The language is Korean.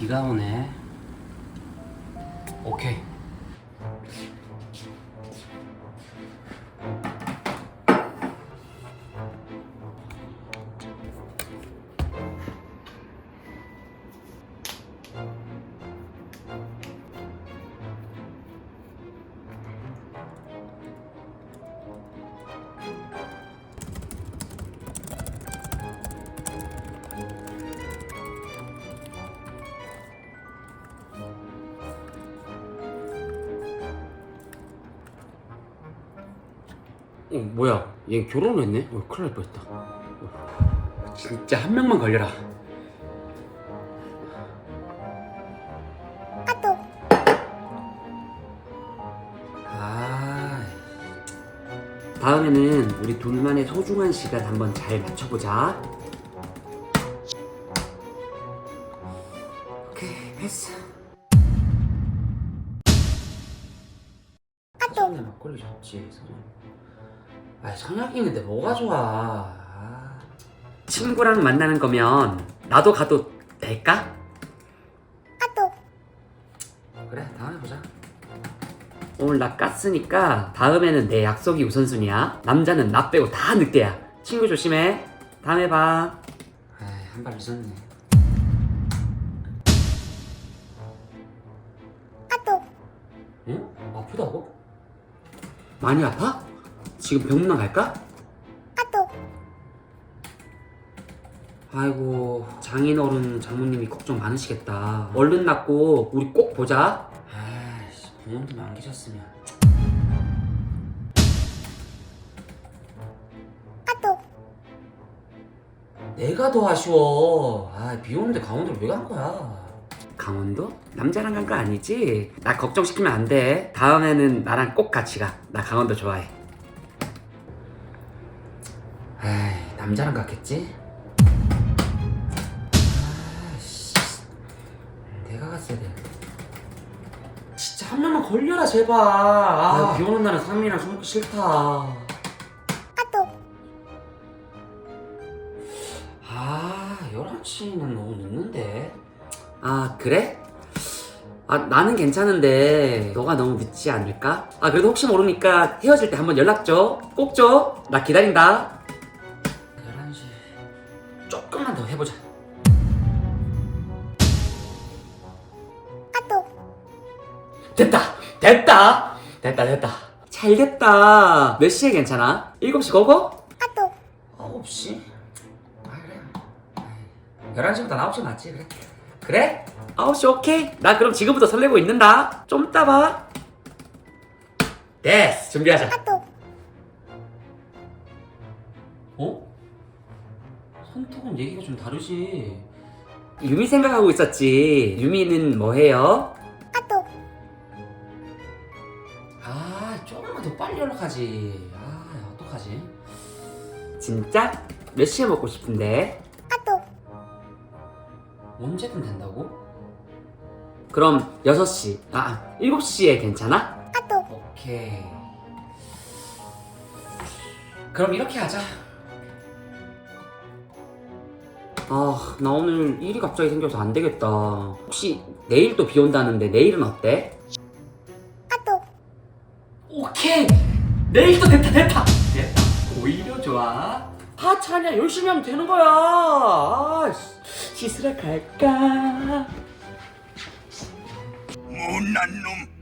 비가 오네. 오케이. 어, 뭐야? 얘 결혼을 했네? 어, 큰일 날 뻔했다. 어, 진짜 한 명만 걸려라. 아, 다음에는 우리 둘만의 소중한 시간 한번 잘 맞춰보자. 오케이, 패스. 선에 막걸리 좋지, 선에. 아, 선약이 있는데 뭐가 좋아? 아. 친구랑 만나는 거면 나도 가도 될까? 그래, 다음에 보자. 오늘 나 깠으니까 다음에는 내 약속이 우선순위야. 남자는 나 빼고 다 늑대야. 친구 조심해. 다음에 봐. 한발 늦었네. 응? 아프다고? 많이 아파? 지금 병문안 갈까? 아이고 장인어른 장모님이 걱정 많으시겠다 얼른 낫고 우리 꼭 보자 아이씨 부모님 안 계셨으면 내가 더 아쉬워 아비 오는데 강원도를 왜 간 거야 강원도? 남자랑 간 거 아니지? 나 걱정시키면 안 돼. 다음에는 나랑 꼭 같이 가. 나 강원도 좋아해. 에이, 남자랑 갔겠지? 아이씨. 내가 갔어야 돼. 진짜 한 명만 걸려라, 제발. 아, 비 오는 날은 상민이랑 술 먹기 싫다. 아, 11시는 너무 늦는데. 아, 그래? 아, 나는 괜찮은데 너가 너무 늦지 않을까? 아, 그래도 혹시 모르니까 헤어질 때 한번 연락 줘. 꼭 줘. 나 기다린다. 됐다! 됐다! 됐다, 됐다. 잘 됐다. 몇 시에 괜찮아? 7시 고고? 9시? 아, 그래. 11시보다 9시 맞지? 그래. 그래? 9시 오케이. 나 그럼 지금부터 설레고 있는다. 좀 이따 봐. 됐어. 준비하자. 어? 손톱은 얘기가 좀 다르지. 유미 생각하고 있었지. 유미는 뭐 해요? 아, 조금만 더 빨리 연락하지. 아, 어떡하지? 진짜? 몇 시에 먹고 싶은데? 언제든 된다고? 그럼 6시, 아, 7시에 괜찮아? 오케이. 그럼 이렇게 하자. 아, 나 오늘 일이 갑자기 생겨서 안 되겠다. 혹시 내일 또 비 온다는데 내일은 어때? 내일도 됐다, 됐다! 됐다. 오히려 좋아. 하차냐, 열심히 하면 되는 거야. 아, 씻으러 갈까? 못난 놈